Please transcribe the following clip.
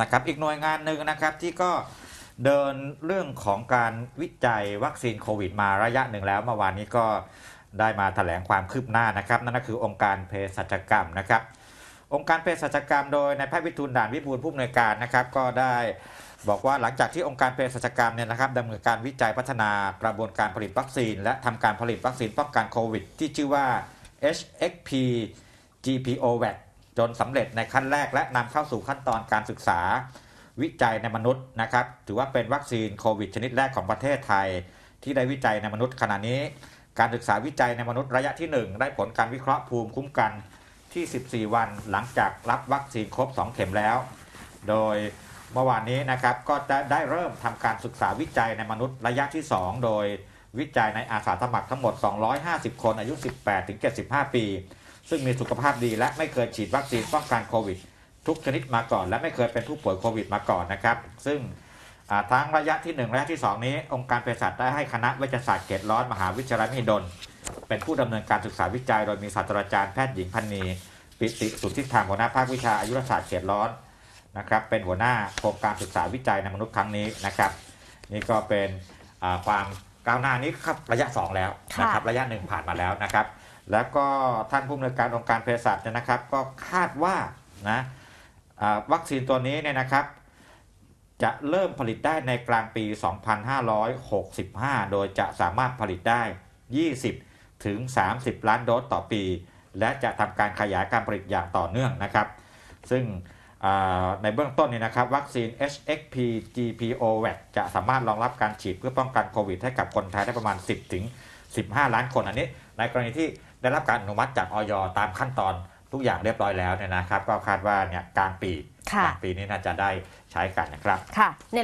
นะครับอีกหน่วยงานหนึ่งนะครับที่ก็เดินเรื่องของการวิจัยวัคซีนโควิดมาระยะหนึ่งแล้วเมื่อวานนี้ก็ได้มาแถลงความคืบหน้านะครับ นั่นก็คือองค์การเภสัชกรรมนะครับ องค์การเภสัชกรรมโดยนายแพทย์วิทูลด่านวิบูลผู้อำนวยการนะครับ ก็ได้บอกว่าหลังจากที่องค์การเภสัชกรรมเนี่ยนะครับดำเนินการวิจัยพัฒนากระบวนการผลิตวัคซีน และทำการผลิตวัคซีนป้องกันโควิด ที่ชื่อว่า HXP GPOVAC จนสำเร็จในขั้นแรกและนำเข้าสู่ขั้นตอนการศึกษา วิจัยในมนุษย์นะครับ ถือว่าเป็นวัคซีนโควิดชนิดแรกของประเทศไทย ที่ได้วิจัยในมนุษย์ขณะนี้ การศึกษาวิจัยในมนุษย์ระยะที่ 1 ได้ผลการวิเคราะห์ภูมิคุ้มกันที่ 14 วันหลังจากรับวัคซีนครบ 2 เข็มแล้ว โดยเมื่อวานนี้นะครับก็ได้ได้เริ่มทำการศึกษาวิจัยในมนุษย์ระยะที่ 2 โดยวิจัยในอาสาสมัครทั้งหมด 250 คนอายุ 18-75 ปี ซึ่งมีสุขภาพดีและไม่เคยฉีดวัคซีนป้องกันโควิด ทุกชนิดมาก่อน และไม่เคยเป็นผู้ป่วยโควิดมาก่อนนะครับ ซึ่งอ่าทั้งระยะที่1ระยะที่ 2 นี้ องค์การเภสัชได้ให้คณะเวชศาสตร์เกตร้อนมหาวิทยาลัยมหิดล เป็นผู้ดำเนินการศึกษาวิจัย โดยมีศาสตราจารย์แพทย์หญิงพันนีปิติสุทธิธรรมหัวหน้าภาควิชาอายุรศาสตร์เขตร้อนนะครับ เป็นหัวหน้าโครงการศึกษาวิจัยในมนุษย์ครั้งนี้นะครับ นี่ก็เป็นอ่าความก้าวหน้านี้ครับระยะ 2 แล้วนะครับ ระยะหนึ่งผ่านมาแล้วนะครับ แล้วก็ท่านผู้อำนวยการองค์การเภสัชเนี่ยนะครับ ก็คาดว่านะวัคซีนตัวนี้เนี่ยนะครับ จะเริ่มผลิตได้ในกลางปี 2565 โดยจะสามารถผลิตได้ 20 ถึง 30 ล้านโดสต่อปี และจะทำการขยายการผลิตอย่างต่อเนื่องนะครับ ซึ่งในเบื้องต้นเนี่ยนะครับ วัคซีน HXP GPOVAC จะสามารถรองรับการฉีดเพื่อป้องกันโควิดให้กับคนไทยได้ประมาณ 10 ถึง 15 ล้านคนอันนี้ ในกรณีที่ ได้รับการอนุมัติจากออยตามขั้นตอนทุกอย่างเรียบร้อยแล้วเนี่ยนะครับ ก็คาดว่าเนี่ยกลางปีค่ะกลางปีนี้น่าจะได้ใช้กันนะครับค่ะใน